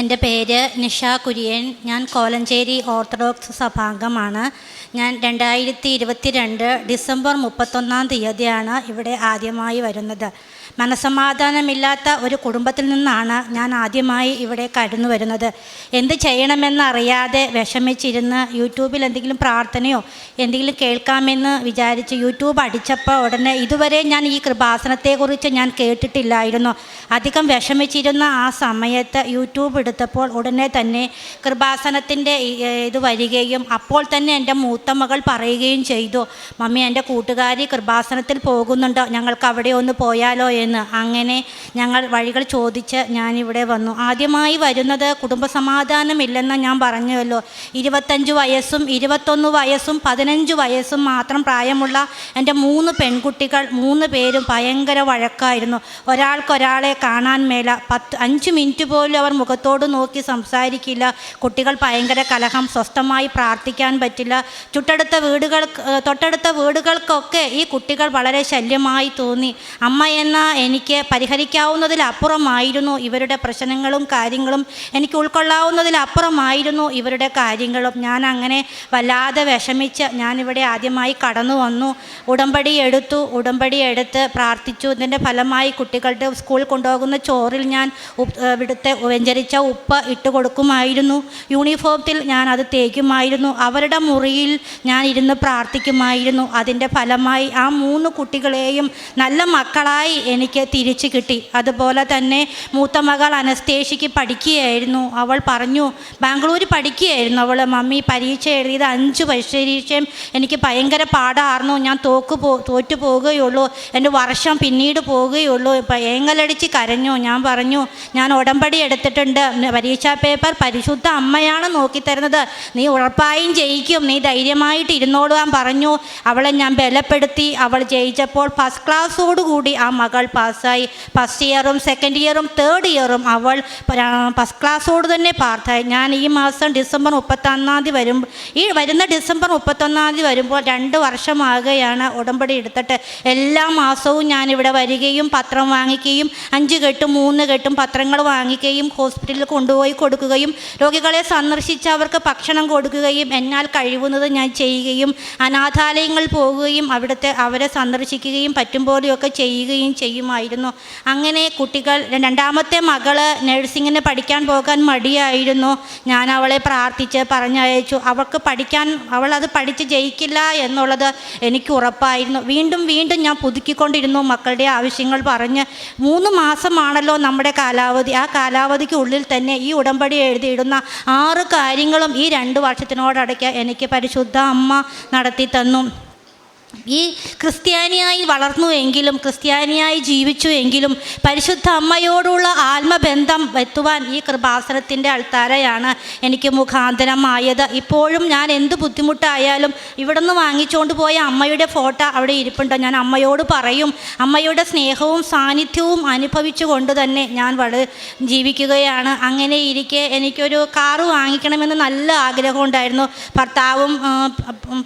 എന്റെ പേര് നിഷ കുര്യൻ. ഞാൻ കോലഞ്ചേരി ഓർത്തഡോക്സ് സഭാംഗമാണ്. ഞാൻ രണ്ടായിരത്തി ഇരുപത്തി രണ്ട് ഡിസംബർ മുപ്പത്തൊന്നാം തീയതിയാണ് ഇവിടെ ആദ്യമായി വരുന്നത്. മനസമാധാനമില്ലാത്ത ഒരു കുടുംബത്തിൽ നിന്നാണ് ഞാൻ ആദ്യമായി ഇവിടെ കടന്നു വരുന്നത്. എന്ത് ചെയ്യണമെന്നറിയാതെ വിഷമിച്ചിരുന്ന് യൂട്യൂബിൽ എന്തെങ്കിലും പ്രാർത്ഥനയോ എന്തെങ്കിലും കേൾക്കാമെന്ന് വിചാരിച്ച് യൂട്യൂബ് അടിച്ചപ്പോൾ ഉടനെ ഇതുവരെ ഞാൻ ഈ കൃപാസനത്തെക്കുറിച്ച് ഞാൻ കേട്ടിട്ടില്ലായിരുന്നു. അധികം വിഷമിച്ചിരുന്ന ആ സമയത്ത് യൂട്യൂബ് എടുത്തപ്പോൾ ഉടനെ തന്നെ കൃപാസനത്തിന്റെ ഇത് വരികയും അപ്പോൾ തന്നെ എന്റെ മൂത്ത മകൾ പറയുകയും ചെയ്തു മമ്മി എന്റെ കൂട്ടുകാരി കൃപാസനത്തിൽ പോകുന്നുണ്ടോ. ഞങ്ങൾക്ക് അവിടെ ഒന്ന് പോയാലോ എന്ന്. അങ്ങനെ ഞങ്ങൾ വഴികൾ ചോദിച്ച് ഞാനിവിടെ വന്നു. ആദ്യമായി വരുന്നത് കുടുംബസമാധാനമില്ലെന്ന് ഞാൻ പറഞ്ഞുവല്ലോ. ഇരുപത്തഞ്ച് വയസ്സും ഇരുപത്തൊന്ന് വയസ്സും പതിനഞ്ച് വയസ്സും മാത്രം പ്രായമുള്ള എന്റെ മൂന്ന് പെൺകുട്ടികൾ മൂന്ന് പേരും ഭയങ്കര വഴക്കായിരുന്നു. ഒരാൾക്കൊരാളെ കാണാൻ മേല. പത്ത് അഞ്ച് മിനിറ്റ് പോലും അവർ മുഖത്തോട് നോക്കി സംസാരിക്കില്ല. കുട്ടികൾ ഭയങ്കര കലഹം സ്വസ്ഥമായി പ്രാർത്ഥിക്കാൻ പറ്റില്ല. ചുട്ടടുത്ത വീടുകൾ തൊട്ടടുത്ത വീടുകൾക്കൊക്കെ ഈ കുട്ടികൾ വളരെ ശല്യമായി തോന്നി. അമ്മ എന്ന എനിക്ക് പരിഹരിക്കാവുന്നതിലപ്പുറമായിരുന്നു ഇവരുടെ പ്രശ്നങ്ങളും കാര്യങ്ങളും. എനിക്ക് ഉൾക്കൊള്ളാവുന്നതിലപ്പുറമായിരുന്നു ഇവരുടെ കാര്യങ്ങളും. ഞാൻ അങ്ങനെ വല്ലാതെ വിഷമിച്ച് ഞാനിവിടെ ആദ്യമായി കടന്നു വന്നു. ഉടമ്പടി എടുത്തു. ഉടമ്പടി എടുത്ത് പ്രാർത്ഥിച്ചു. ഇതിന്റെ ഫലമായി കുട്ടികളുടെ സ്കൂൾ കൊണ്ടുപോകുന്ന ചോറിൽ ഞാൻ ഇവിടുത്തെ വ്യഞ്ചരിച്ച ഉപ്പ് ഇട്ട് കൊടുക്കുമായിരുന്നു. യൂണിഫോമത്തിൽ ഞാൻ അത് തേക്കുമായിരുന്നു. അവരുടെ മുറിയിൽ ഞാൻ ഇരുന്ന് പ്രാർത്ഥിക്കുമായിരുന്നു. അതിന്റെ ഫലമായി ആ മൂന്ന് കുട്ടികളെയും നല്ല മക്കളായി എനിക്ക് തിരിച്ചു കിട്ടി. അതുപോലെ തന്നെ മൂത്ത മകൾ അനസ്തേഷിക്ക് പഠിക്കുകയായിരുന്നു. അവൾ പറഞ്ഞു ബാംഗ്ലൂർ പഠിക്കുകയായിരുന്നു അവൾ മമ്മി പരീക്ഷ എഴുതിയത് അഞ്ച് പരീക്ഷയും എനിക്ക് ഭയങ്കര പാടായിരുന്നു ഞാൻ തോക്ക് പോ തോറ്റു പോവുകയുള്ളൂ എന്റെ വർഷം പിന്നീട് പോവുകയുള്ളൂ ഏങ്ങലടിച്ച് കരഞ്ഞു. ഞാൻ പറഞ്ഞു ഞാൻ ഉടമ്പടി എടുത്തിട്ടുണ്ട്. പരീക്ഷാ പേപ്പർ പരിശുദ്ധ അമ്മയാണ് നോക്കിത്തരുന്നത്. നീ ഉറപ്പായും ജയിക്കും. നീ ധൈര്യമായിട്ട് ഇരുന്നോളുവാൻ പറഞ്ഞു അവളെ ഞാൻ ബലപ്പെടുത്തി. അവൾ ജയിച്ചപ്പോൾ ഫസ്റ്റ് ക്ലാസ്സോടുകൂടി ആ മകൾ പാസ്സായി. ഫസ്റ്റ് ഇയറും സെക്കൻഡ് ഇയറും തേർഡ് ഇയറും അവൾ ഫസ്റ്റ് ക്ലാസ്സോട് തന്നെ പാർത്തായി ഞാൻ ഈ മാസം ഡിസംബർ മുപ്പത്തൊന്നാം തീയതി വരും ഈ വരുന്ന ഡിസംബർ മുപ്പത്തൊന്നാം തീയതി വരുമ്പോൾ രണ്ട് വർഷമാകുകയാണ് ഉടമ്പടി എടുത്തിട്ട്. എല്ലാ മാസവും ഞാനിവിടെ വരികയും പത്രം വാങ്ങിക്കുകയും അഞ്ച് കെട്ടും മൂന്ന് കെട്ടും പത്രങ്ങൾ വാങ്ങിക്കുകയും ഹോസ്പിറ്റലിൽ കൊണ്ടുപോയി കൊടുക്കുകയും രോഗികളെ സന്ദർശിച്ച് അവർക്ക് ഭക്ഷണം കൊടുക്കുകയും എന്നാൽ കഴിവുന്നത് ഞാൻ ചെയ്യുകയും അനാഥാലയങ്ങൾ പോകുകയും അവിടുത്തെ അവരെ സന്ദർശിക്കുകയും പറ്റും പോലെയൊക്കെ ചെയ്യുകയും ചെയ്യുമായിരുന്നു അങ്ങനെ കുട്ടികൾ രണ്ടാമത്തെ മകൾ നഴ്സിങ്ങിന് പഠിക്കാൻ പോകാൻ മടിയായിരുന്നു. ഞാൻ അവളെ പ്രാർത്ഥിച്ച് പറഞ്ഞയച്ചു. അവൾക്ക് പഠിക്കാൻ അവൾ അത് പഠിച്ച് ജയിക്കില്ല എന്നുള്ളത് എനിക്ക് ഉറപ്പായിരുന്നു. വീണ്ടും വീണ്ടും ഞാൻ പുതുക്കിക്കൊണ്ടിരുന്നു. മക്കളുടെ ആവശ്യങ്ങൾ പറഞ്ഞ് മൂന്ന് മാസമാണല്ലോ നമ്മുടെ കാലാവധി. ആ കാലാവധിക്കുള്ളിൽ തന്നെ ഈ ഉടമ്പടി എഴുതിയിടുന്ന ആറ് കാര്യങ്ങളും ഈ രണ്ട് വർഷത്തിനോടടയ്ക്ക് എനിക്ക് പരിശുദ്ധ അമ്മ നടത്തി തന്നു ഈ ക്രിസ്ത്യാനിയായി വളർന്നുവെങ്കിലും ക്രിസ്ത്യാനിയായി ജീവിച്ചു എങ്കിലും പരിശുദ്ധ അമ്മയോടുള്ള ആത്മബന്ധം എത്തുവാൻ ഈ കൃപാസനത്തിന്റെ അൾത്താരയാണ് എനിക്ക് മുഖാന്തരമായത്. ഇപ്പോഴും ഞാൻ എന്ത് ബുദ്ധിമുട്ടായാലും ഇവിടെ നിന്ന് വാങ്ങിച്ചുകൊണ്ട് പോയ അമ്മയുടെ ഫോട്ടോ അവിടെ ഇരിപ്പുണ്ടോ. ഞാൻ അമ്മയോട് പറയും അമ്മയുടെ സ്നേഹവും സാന്നിധ്യവും അനുഭവിച്ചു കൊണ്ട് തന്നെ ഞാൻ വള ജീവിക്കുകയാണ്. അങ്ങനെ ഇരിക്കെ എനിക്കൊരു കാറ് വാങ്ങിക്കണമെന്ന് നല്ല ആഗ്രഹമുണ്ടായിരുന്നു. ഭർത്താവും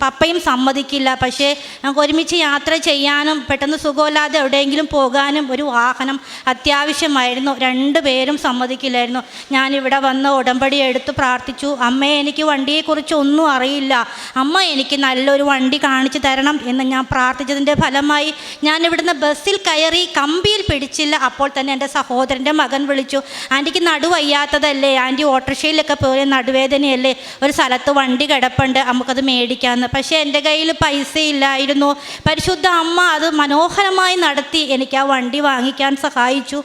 പപ്പയും സമ്മതിക്കില്ല. പക്ഷേ ഞങ്ങൾക്ക് ഒരുമിച്ച് യാത്ര ചെയ്യാനും പെട്ടെന്ന് സുഖമില്ലാതെ എവിടെയെങ്കിലും പോകാനും ഒരു വാഹനം അത്യാവശ്യമായിരുന്നു. രണ്ടു പേരും സമ്മതിക്കില്ലായിരുന്നു. ഞാനിവിടെ വന്ന് ഉടമ്പടി എടുത്ത് പ്രാർത്ഥിച്ചു. അമ്മയെ എനിക്ക് വണ്ടിയെക്കുറിച്ച് ഒന്നും അറിയില്ല. അമ്മ എനിക്ക് നല്ലൊരു വണ്ടി കാണിച്ചു തരണം എന്ന് ഞാൻ പ്രാർത്ഥിച്ചതിന്റെ ഫലമായി ഞാൻ ഇവിടുന്ന് ബസ്സിൽ കയറി കമ്പിയിൽ പിടിച്ചില്ല. അപ്പോൾ തന്നെ എന്റെ സഹോദരന്റെ മകൻ വിളിച്ചു. ആന്റിക്ക് നടുവയ്യാത്തതല്ലേ ആന്റി ഓട്ടോറിക്ഷയിലൊക്കെ പോയി നടുവേദനയല്ലേ? ഒരു സ്ഥലത്ത് വണ്ടി കിടപ്പുണ്ട്. നമുക്കത് മേടിക്കാമെന്ന്. പക്ഷേ എന്റെ കയ്യിൽ പൈസ ഇല്ലായിരുന്നു പരിശുദ്ധ അമ്മ അത് മനോഹരമായി നടത്തി. എനിക്ക് ആ വണ്ടി വാങ്ങിക്കാൻ സഹായിച്ചു.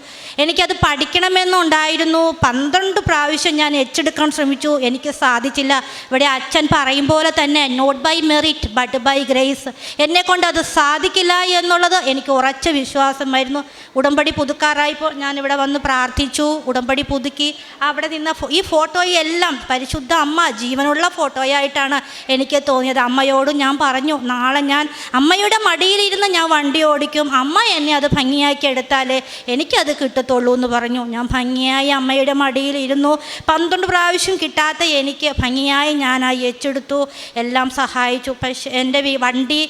എനിക്കത് പഠിക്കണമെന്നുണ്ടായിരുന്നു. പന്ത്രണ്ട് പ്രാവശ്യം ഞാൻ എച്ചെടുക്കാൻ ശ്രമിച്ചു. എനിക്ക് സാധിച്ചില്ല. ഇവിടെ അച്ഛൻ പറയും പോലെ തന്നെ not by merit but by grace എന്നെ കൊണ്ട് അത് സാധിക്കില്ല എന്നുള്ളത് എനിക്ക് ഉറച്ച വിശ്വാസമായിരുന്നു. ഉടമ്പടി പുതുക്കാറായപ്പോൾ ഞാനിവിടെ വന്ന് പ്രാർത്ഥിച്ചു. ഉടമ്പടി പുതുക്കി. അവിടെ നിന്ന ഈ ഫോട്ടോയെല്ലാം പരിശുദ്ധ അമ്മ ജീവനുള്ള ഫോട്ടോയായിട്ടാണ് എനിക്ക് തോന്നിയത്. അമ്മയോടും ഞാൻ പറഞ്ഞു നാളെ ഞാൻ അമ്മയുടെ മടിയിലിരുന്ന് ഞാൻ വണ്ടി ഓടിക്കും. അമ്മ എന്നെ അത് ഭംഗിയാക്കി എടുത്താലേ എനിക്കത് കിട്ടത്തുള്ളൂ എന്ന് പറഞ്ഞു. ഞാൻ ഭംഗിയായി അമ്മയുടെ മടിയിലിരുന്നു. പന്ത്രണ്ട് പ്രാവശ്യം കിട്ടാത്ത എനിക്ക് ഭംഗിയായി ഞാൻ ആ എച്ചെടുത്തു എല്ലാം സഹായിച്ചു. പക്ഷേ എന്റെ വണ്ടി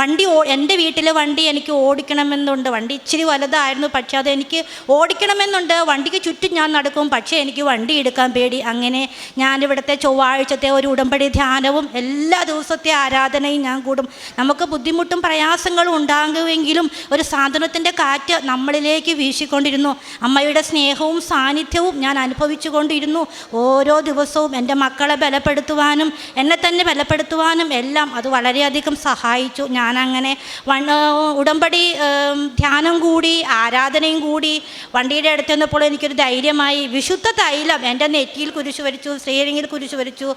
വണ്ടി എന്റെ വീട്ടിലെ വണ്ടി എനിക്ക് ഓടിക്കണമെന്നുണ്ട്. വണ്ടി ഇച്ചിരി വലുതായിരുന്നു പക്ഷേ അത് എനിക്ക് ഓടിക്കണമെന്നുണ്ട്. വണ്ടിക്ക് ചുറ്റും ഞാൻ നടക്കും പക്ഷേ എനിക്ക് വണ്ടി എടുക്കാൻ പേടി. അങ്ങനെ ഞാനിവിടുത്തെ ചൊവ്വാഴ്ചത്തെ ഒരു ഉടമ്പടി ധ്യാനവും എല്ലാ ദിവസത്തെ ആരാധനയും ഞാൻ കൂടും. നമുക്ക് ബുദ്ധിമുട്ടും പ്രയാസങ്ങളും ഉണ്ടാകുമെങ്കിലും ഒരു സാധനത്തിന്റെ കാറ്റ് നമ്മളിലേക്ക് വീശിക്കൊണ്ടിരുന്നു. അമ്മയുടെ സ്നേഹവും സാന്നിധ്യവും ഞാൻ അനുഭവിച്ചു കൊണ്ടിരുന്നു ഓരോ ദിവസവും എന്റെ മക്കളെ ബലപ്പെടുത്തുവാനും എന്നെ തന്നെ ബലപ്പെടുത്തുവാനും എല്ലാം അത് വളരെയധികം സഹായിച്ചു. ഞാനങ്ങനെ വൺ ഉടമ്പടി ധ്യാനം കൂടി ആരാധനയും കൂടി വണ്ടിയുടെ അടുത്ത് വന്നപ്പോൾ എനിക്കൊരു ധൈര്യമായി വിശുദ്ധ തൈലം എന്റെ നെറ്റിയിൽ കുരിശു വരച്ചു സ്ത്രീലിംഗിൽ കുരിശു വരച്ചു.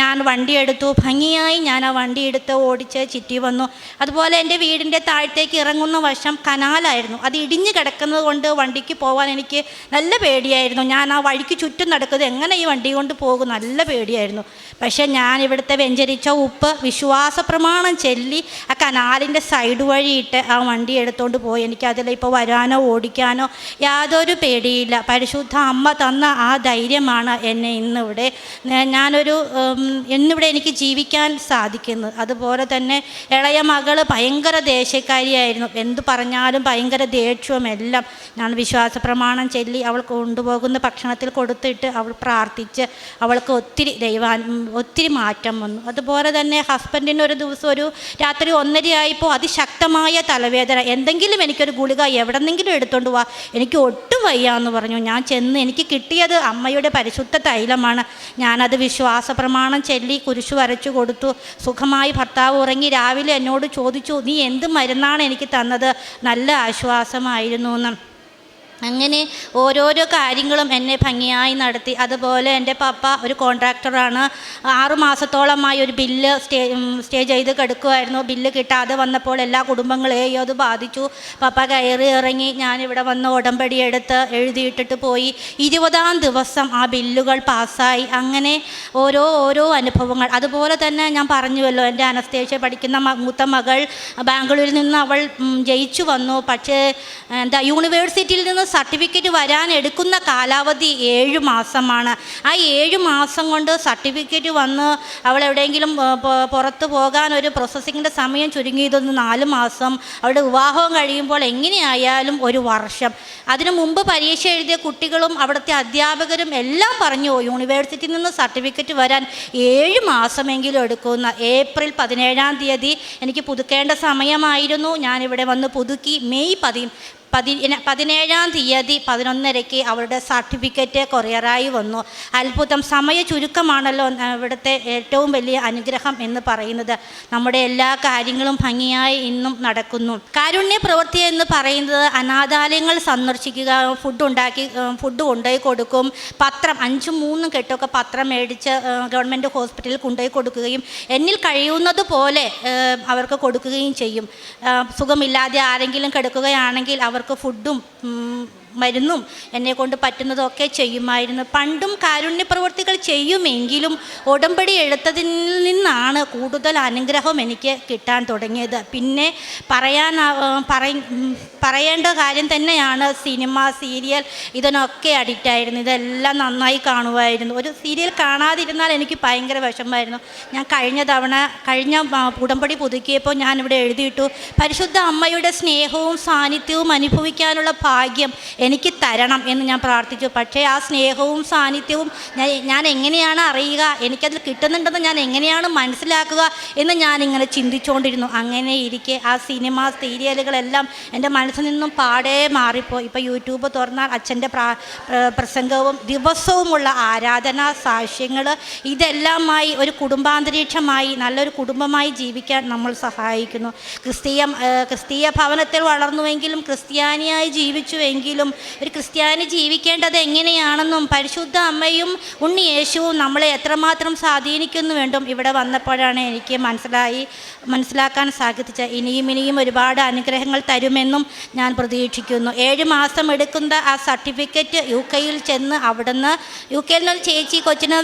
ഞാൻ വണ്ടി എടുത്തു. ഭംഗിയായി ഞാൻ ആ വണ്ടി എടുത്ത് ഓടിച്ച് ചുറ്റി വന്നു. അതുപോലെ എന്റെ വീടിന്റെ താഴത്തേക്ക് ഇറങ്ങുന്ന വശം കനാലായിരുന്നു. അത് ഇടിഞ്ഞു കിടക്കുന്നത് കൊണ്ട് വണ്ടിക്ക് പോകാൻ എനിക്ക് നല്ല പേടിയായിരുന്നു. ഞാൻ ആ വഴിക്ക് ചുറ്റും നടക്കുന്നത് എങ്ങനെ ഈ വണ്ടി കൊണ്ട് പോകും? നല്ല പേടിയായിരുന്നു. പക്ഷേ ഞാൻ ഇവിടുത്തെ വെഞ്ചരിച്ച ഉപ്പ് വിശ്വാസ പ്രമാണം ചെല്ലി ആ കനാലിന്റെ സൈഡ് വഴിയിട്ട് ആ വണ്ടി എടുത്തുകൊണ്ട് പോയി. എനിക്ക് അതിൽ ഇപ്പോൾ വരാനോ ഓടിക്കാനോ യാതൊരു പേടിയില്ല. പരിശുദ്ധ അമ്മ തന്ന ആ ധൈര്യമാണ് എന്നെ ഇന്നിവിടെ ഞാനൊരു ഇന്നിവിടെ എനിക്ക് ജീവിക്കാൻ സാധിക്കുന്നത്. അതുപോലെ തന്നെ ഇളയ മകൾ ഭയങ്കര ദേഷ്യക്കാരിയായിരുന്നു. എന്തു പറഞ്ഞാലും ഭയങ്കര ദേഷ്യവും എല്ലാം. ഞാൻ വിശ്വാസ പ്രമാണം ചൊല്ലി അവൾ കൊണ്ടുപോകുന്ന ഭക്ഷണത്തിൽ കൊടുത്തിട്ട് അവൾ പ്രാർത്ഥിച്ച് അവൾക്ക് ഒത്തിരി ദൈവാൻ ഒത്തിരി മാറ്റം വന്നു. അതുപോലെ തന്നെ ഹസ്ബൻഡിന് ഒരു ദിവസം ഒരു രാത്രി ഒന്നരയായപ്പോൾ അതിശക്തമായ തലവേദന. എന്തെങ്കിലും എനിക്കൊരു ഗുളിക എവിടെന്നെങ്കിലും എടുത്തോണ്ട് വാ. എനിക്ക് ഒട്ടും വയ്യ എന്ന് പറഞ്ഞു. ഞാൻ ചെന്ന് എനിക്ക് കിട്ടിയത് അമ്മയുടെ പരിശുദ്ധ തൈലമാണ്. ഞാനത് വിശ്വാസ പ്രമാണം ചൊല്ലി കുരിശു വരച്ചു കൊടുത്തു. സുഖമായി ഭർത്താവ് ഉറങ്ങി രാവിലെ എന്നോട് ചോദിച്ചു നീ എന്ത് മരുന്നാണ് എനിക്ക് തന്നത്? നല്ല ആശ്വാസമായിരുന്നു എന്ന്. അങ്ങനെ ഓരോരോ കാര്യങ്ങളും എന്നെ ഭംഗിയായി നടത്തി. അതുപോലെ എന്റെ പപ്പ ഒരു കോൺട്രാക്ടറാണ്. ആറു മാസത്തോളമായി ഒരു ബില്ല് സ്റ്റേ സ്റ്റേ ചെയ്ത് കിടക്കുമായിരുന്നു ബില്ല് കിട്ടാതെ വന്നപ്പോൾ എല്ലാ കുടുംബങ്ങളെയും അത് ബാധിച്ചു. പപ്പ കയറി ഇറങ്ങി ഞാനിവിടെ വന്ന് ഉടമ്പടി എടുത്ത് എഴുതിയിട്ടിട്ട് പോയി. ഇരുപതാം ദിവസം ആ ബില്ലുകൾ പാസ്സായി. അങ്ങനെ ഓരോ ഓരോ അനുഭവങ്ങൾ. അതുപോലെ തന്നെ ഞാൻ പറഞ്ഞുവല്ലോ എന്റെ അനസ്തേഷ്യ പഠിക്കുന്ന മൂത്ത മകൾ ബാംഗ്ലൂരിൽ നിന്ന് അവൾ ജയിച്ചു വന്നു. പക്ഷേ എന്താ യൂണിവേഴ്സിറ്റിയിൽ നിന്ന് സർട്ടിഫിക്കറ്റ് വരാൻ എടുക്കുന്ന കാലാവധി ഏഴ് മാസമാണ്. ആ ഏഴ് മാസം കൊണ്ട് സർട്ടിഫിക്കറ്റ് വന്ന് അവൾ എവിടെയെങ്കിലും പുറത്ത് പോകാൻ ഒരു പ്രോസസ്സിങ്ങിന്റെ സമയം ചുരുങ്ങിയതൊന്ന് നാല് മാസം. അവളുടെ വിവാഹം കഴിയുമ്പോൾ എങ്ങനെയായാലും ഒരു വർഷം. അതിനു മുമ്പ് പരീക്ഷ എഴുതിയ കുട്ടികളും അവിടുത്തെ അധ്യാപകരും എല്ലാം പറഞ്ഞു യൂണിവേഴ്സിറ്റിയിൽ നിന്ന് സർട്ടിഫിക്കറ്റ് വരാൻ ഏഴ് മാസമെങ്കിലും എടുക്കുന്ന ഏപ്രിൽ പതിനേഴാം തീയതി എനിക്ക് പുതുക്കേണ്ട സമയമായിരുന്നു. ഞാനിവിടെ വന്ന് പുതുക്കി മെയ് പതി പതി പതിനേഴാം തീയതി പതിനൊന്നരയ്ക്ക് അവരുടെ സർട്ടിഫിക്കറ്റ് കൊറിയറായി വന്നു. അത്ഭുതം. സമയ ചുരുക്കമാണല്ലോ ഇവിടുത്തെ ഏറ്റവും വലിയ അനുഗ്രഹം എന്ന് പറയുന്നത്. നമ്മുടെ എല്ലാ കാര്യങ്ങളും ഭംഗിയായി ഇന്നും നടക്കുന്നു. കാരുണ്യ പ്രവൃത്തി എന്ന് പറയുന്നത് അനാഥാലയങ്ങൾ സന്ദർശിക്കുക ഫുഡ് ഉണ്ടാക്കി ഫുഡ് കൊണ്ടുപോയി കൊടുക്കും. പത്രം അഞ്ചും മൂന്നും കെട്ടൊക്കെ പത്രം മേടിച്ച് ഗവൺമെന്റ് ഹോസ്പിറ്റലിൽ കൊണ്ടുപോയി കൊടുക്കുകയും എന്നിൽ കഴിയുന്നത് പോലെ അവർക്ക് കൊടുക്കുകയും ചെയ്യും. സുഖമില്ലാതെ ആരെങ്കിലും കിടക്കുകയാണെങ്കിൽ അവർക്ക് ഫുഡും മരുന്നും എന്നെ കൊണ്ട് പറ്റുന്നതൊക്കെ ചെയ്യുമായിരുന്നു. പണ്ടും കാരുണ്യ പ്രവർത്തികൾ ചെയ്യുമെങ്കിലും ഉടമ്പടി എടുത്തതിൽ നിന്നാണ് കൂടുതൽ അനുഗ്രഹം എനിക്ക് കിട്ടാൻ തുടങ്ങിയത്. പിന്നെ പറയാൻ പറയേണ്ട കാര്യം തന്നെയാണ് സിനിമ സീരിയൽ ഇതിനൊക്കെ അഡിക്റ്റായിരുന്നു ഇതെല്ലാം നന്നായി കാണുമായിരുന്നു. ഒരു സീരിയൽ കാണാതിരുന്നാൽ എനിക്ക് ഭയങ്കര വിഷമമായിരുന്നു. ഞാൻ കഴിഞ്ഞ തവണ കഴിഞ്ഞ ഉടമ്പടി പുതുക്കിയപ്പോൾ ഞാനിവിടെ എഴുതിയിട്ടു പരിശുദ്ധ അമ്മയുടെ സ്നേഹവും സാന്നിധ്യവും അനുഭവിക്കാനുള്ള ഭാഗ്യം എനിക്ക് തരണം എന്ന് ഞാൻ പ്രാർത്ഥിച്ചു. പക്ഷേ ആ സ്നേഹവും സാന്നിധ്യവും ഞാൻ ഞാൻ എങ്ങനെയാണ് അറിയുക? എനിക്കതിൽ കിട്ടുന്നുണ്ടെന്ന് ഞാൻ എങ്ങനെയാണ് മനസ്സിലാക്കുക എന്ന് ഞാനിങ്ങനെ ചിന്തിച്ചുകൊണ്ടിരുന്നു അങ്ങനെ ഇരിക്കെ ആ സിനിമ സീരിയലുകളെല്ലാം എന്റെ മനസ്സിൽ നിന്നും പാടെ മാറിപ്പോയി. ഇപ്പോൾ യൂട്യൂബ് തുറന്നാൽ അച്ഛന്റെ പ്രാ പ്രസംഗവും ദിവസവുമുള്ള ആരാധനാ സാക്ഷ്യങ്ങൾ ഇതെല്ലാമായി ഒരു കുടുംബാന്തരീക്ഷമായി നല്ലൊരു കുടുംബമായി ജീവിക്കാൻ നമ്മൾ സഹായിക്കുന്നു. ക്രിസ്തീയ ക്രിസ്തീയ ഭവനത്തിൽ വളർന്നുവെങ്കിലും ക്രിസ്ത്യാനിയായി ജീവിച്ചുവെങ്കിലും ഒരു ക്രിസ്ത്യാനി ജീവിക്കേണ്ടത് എങ്ങനെയാണെന്നും പരിശുദ്ധ അമ്മയും ഉണ്ണി യേശുവും നമ്മളെ എത്രമാത്രം സ്വാധീനിക്കുന്നു വേണ്ടും ഇവിടെ വന്നപ്പോഴാണ് എനിക്ക് മനസ്സിലായി മനസ്സിലാക്കാൻ സാധിച്ചത്. ഇനിയും ഇനിയും ഒരുപാട് അനുഗ്രഹങ്ങൾ തരുമെന്നും ഞാൻ പ്രതീക്ഷിക്കുന്നു. ഏഴ് മാസം എടുക്കുന്ന ആ സർട്ടിഫിക്കറ്റ് യു കെയിൽ ചെന്ന് അവിടുന്ന് യു കെയിൽ നിന്ന് ചേച്ചി കൊച്ചിന്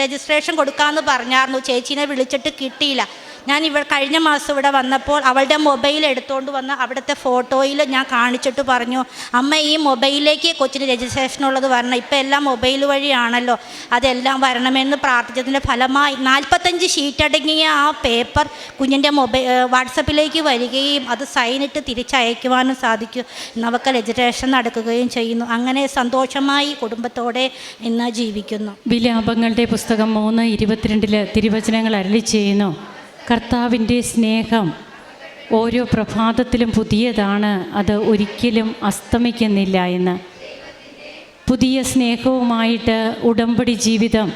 രജിസ്ട്രേഷൻ കൊടുക്കാമെന്ന് പറഞ്ഞായിരുന്നു. ചേച്ചീനെ വിളിച്ചിട്ട് കിട്ടിയില്ല. ഞാൻ ഇവ കഴിഞ്ഞ മാസം ഇവിടെ വന്നപ്പോൾ അവളുടെ മൊബൈൽ എടുത്തുകൊണ്ട് വന്ന് അവിടുത്തെ ഫോട്ടോയിൽ ഞാൻ കാണിച്ചിട്ട് പറഞ്ഞു അമ്മ ഈ മൊബൈലിലേക്ക് കൊച്ചിന് രജിസ്ട്രേഷൻ ഉള്ളത് വരണം. ഇപ്പം എല്ലാം മൊബൈൽ വഴിയാണല്ലോ. അതെല്ലാം വരണമെന്ന് പ്രാർത്ഥിച്ചതിന്റെ ഫലമായി നാൽപ്പത്തഞ്ച് ഷീറ്റ് അടങ്ങിയ ആ പേപ്പർ കുഞ്ഞിന്റെ മൊബൈൽ വാട്സപ്പിലേക്ക് വരികയും അത് സൈനിട്ട് തിരിച്ചയക്കുവാനും സാധിക്കും. നമുക്ക് രജിസ്ട്രേഷൻ നടക്കുകയും ചെയ്യുന്നു. അങ്ങനെ സന്തോഷമായി കുടുംബത്തോടെ ഇന്ന് ജീവിക്കുന്നു. വിലാപങ്ങളുടെ പുസ്തകം മൂന്ന് ഇരുപത്തിരണ്ടിൽ തിരുവചനങ്ങൾ അരളി ചെയ്യുന്നു. കർത്താവിന്റെ സ്നേഹം ഓരോ പ്രഭാതത്തിലും പുതിയതാണ്. അത് ഒരിക്കലും അസ്തമിക്കുന്നില്ല എന്ന്. പുതിയ സ്നേഹവുമായിട്ട് ഉടമ്പടി ജീവിതം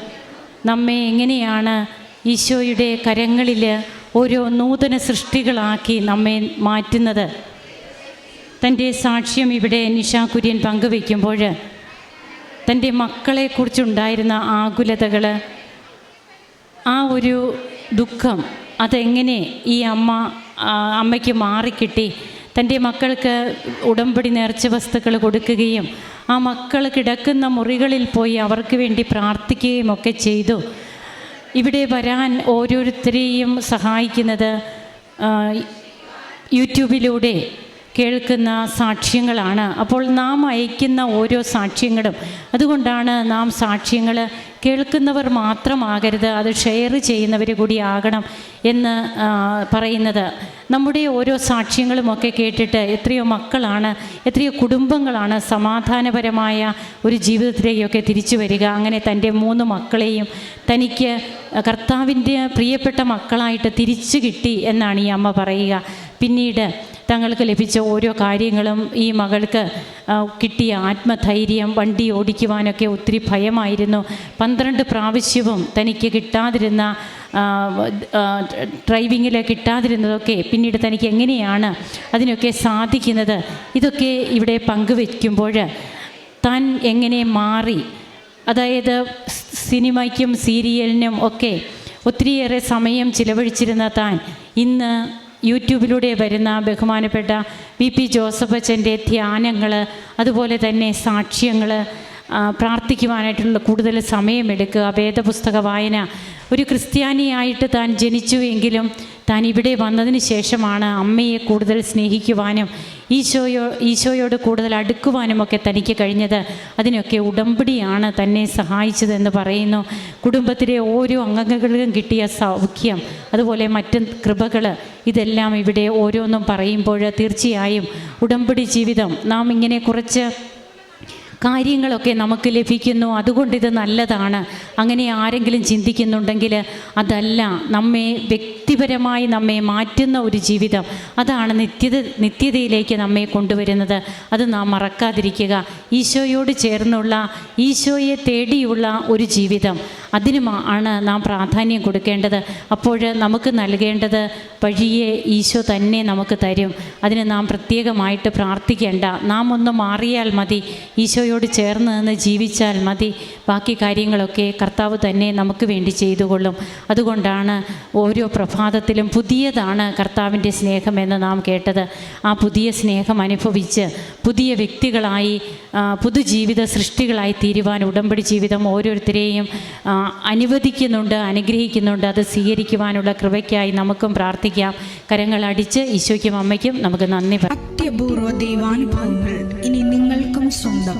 നമ്മെ എങ്ങനെയാണ് ഈശോയുടെ കരങ്ങളിൽ ഓരോ നൂതന സൃഷ്ടികളാക്കി നമ്മെ മാറ്റുന്നത്. തന്റെ സാക്ഷ്യം ഇവിടെ നിഷാ കുര്യൻ പങ്കുവയ്ക്കുമ്പോൾ തന്റെ മക്കളെക്കുറിച്ചുണ്ടായിരുന്ന ആകുലതകൾ ആ ഒരു ദുഃഖം അതെങ്ങനെ ഈ അമ്മ അമ്മയ്ക്ക് മാറിക്കിട്ടി? തന്റെ മക്കൾക്ക് ഉടമ്പടി നേർച്ച വസ്തുക്കൾ കൊടുക്കുകയും ആ മക്കൾ കിടക്കുന്ന മുറികളിൽ പോയി അവർക്ക് വേണ്ടി പ്രാർത്ഥിക്കുകയും ഒക്കെ ചെയ്തു. ഇവിടെ വരാൻ ഓരോരുത്തരെയും സഹായിക്കുന്നത് യൂട്യൂബിലൂടെ കേൾക്കുന്ന സാക്ഷ്യങ്ങളാണ്. അപ്പോൾ നാം അയക്കുന്ന ഓരോ സാക്ഷ്യങ്ങളും അതുകൊണ്ടാണ് നാം സാക്ഷ്യങ്ങൾ കേൾക്കുന്നവർ മാത്രമാകരുത് അത് ഷെയർ ചെയ്യുന്നവർ കൂടി ആകണം എന്ന് പറയുന്നത്. നമ്മുടെ ഓരോ സാക്ഷ്യങ്ങളുമൊക്കെ കേട്ടിട്ട് എത്രയോ മക്കളാണ് എത്രയോ കുടുംബങ്ങളാണ് സമാധാനപരമായ ഒരു ജീവിതത്തിലേക്കൊക്കെ തിരിച്ചു വരിക. അങ്ങനെ തന്റെ മൂന്ന് മക്കളെയും തനിക്ക് കർത്താവിന്റെ പ്രിയപ്പെട്ട മക്കളായിട്ട് തിരിച്ചു കിട്ടി എന്നാണ് ഈ അമ്മ പറയുക. പിന്നീട് തങ്ങൾക്ക് ലഭിച്ച ഓരോ കാര്യങ്ങളും ഈ മകൾക്ക് കിട്ടിയ ആത്മധൈര്യം വണ്ടി ഓടിക്കുവാനൊക്കെ ഒത്തിരി ഭയമായിരുന്നു. പന്ത്രണ്ട് പ്രാവശ്യവും തനിക്ക് കിട്ടാതിരുന്ന ഡ്രൈവിങ്ങിൽ കിട്ടാതിരുന്നതൊക്കെ പിന്നീട് തനിക്ക് എങ്ങനെയാണ് അതിനൊക്കെ സാധിക്കുന്നത്? ഇതൊക്കെ ഇവിടെ പങ്കുവയ്ക്കുമ്പോൾ താൻ എങ്ങനെ മാറി? അതായത് സിനിമയ്ക്കും സീരിയലിനും ഒക്കെ ഒത്തിരിയേറെ സമയം ചിലവഴിച്ചിരുന്ന താൻ ഇന്ന് യൂട്യൂബിലൂടെ വരുന്ന ബഹുമാനപ്പെട്ട വി പി ജോസഫ് അച്ഛന്റെ ധ്യാനങ്ങൾ അതുപോലെ തന്നെ സാക്ഷ്യങ്ങൾ പ്രാർത്ഥിക്കുവാനായിട്ടുള്ള കൂടുതൽ സമയമെടുക്കുക. വേദപുസ്തക വായന. ഒരു ക്രിസ്ത്യാനിയായിട്ട് താൻ ജനിച്ചു എങ്കിലും താൻ ഇവിടെ വന്നതിന് ശേഷമാണ് അമ്മയെ കൂടുതൽ സ്നേഹിക്കുവാനും ഈശോയോ ഈശോയോട് കൂടുതൽ അടുക്കുവാനുമൊക്കെ തനിക്ക് കഴിഞ്ഞത് അതിനൊക്കെ ഉടമ്പടിയാണ് തന്നെ സഹായിച്ചതെന്ന് പറയുന്നു. കുടുംബത്തിലെ ഓരോ അംഗങ്ങളിലും കിട്ടിയ സൗഖ്യം അതുപോലെ മറ്റ് കൃപകൾ ഇതെല്ലാം ഇവിടെ ഓരോന്നും പറയുമ്പോൾ തീർച്ചയായും ഉടമ്പടി ജീവിതം നാം ഇങ്ങനെ കുറച്ച് കാര്യങ്ങളൊക്കെ നമുക്ക് ലഭിക്കുന്നു. അതുകൊണ്ട് ഇത് നല്ലതാണ്. അങ്ങനെ ആരെങ്കിലും ചിന്തിക്കുന്നുണ്ടെങ്കിൽ അതല്ല നമ്മെ വ്യക്തിപരമായി നമ്മെ മാറ്റുന്ന ഒരു ജീവിതം. അതാണ് നിത്യത നിത്യതയിലേക്ക് നമ്മെ കൊണ്ടുവരുന്നത്. അത് നാം മറക്കാതിരിക്കുക. ഈശോയോട് ചേർന്നുള്ള ഈശോയെ തേടിയുള്ള ഒരു ജീവിതം. അതിന് ആണ് നാം പ്രാധാന്യം കൊടുക്കേണ്ടത്. അപ്പോൾ നമുക്ക് നൽകേണ്ടത് വഴിയെ ഈശോ തന്നെ നമുക്ക് തരും. അതിന് നാം പ്രത്യേകമായിട്ട് പ്രാർത്ഥിക്കേണ്ട. നാം ഒന്ന് മാറിയാൽ മതി. ഈശോയോട് ചേർന്ന് നിന്ന് ജീവിച്ചാൽ മതി. ബാക്കി കാര്യങ്ങളൊക്കെ കർത്താവ് തന്നെ നമുക്ക് വേണ്ടി ചെയ്തുകൊള്ളും. അതുകൊണ്ടാണ് ഓരോ പ്രഭാതത്തിലും പുതിയതാണ് കർത്താവിന്റെ സ്നേഹമെന്ന് നാം കേട്ടത്. ആ പുതിയ സ്നേഹം അനുഭവിച്ച് പുതിയ വ്യക്തികളായി പുതുജീവിത സൃഷ്ടികളായി തീരുവാൻ ഉടമ്പടി ജീവിതം ഓരോരുത്തരെയും അനുവദിക്കുന്നുണ്ട് അനുഗ്രഹിക്കുന്നുണ്ട്. അത് സ്വീകരിക്കുവാനുള്ള കൃപയ്ക്കായി നമുക്കും പ്രാർത്ഥിക്കാം. കരങ്ങളടിച്ച് ഈശോയ്ക്കും അമ്മയ്ക്കും നമുക്ക് നന്ദി പറയാം അത്യപൂർവ ദൈവാനുഭവങ്ങൾ ഇനി നിങ്ങൾക്കും സ്വന്തം.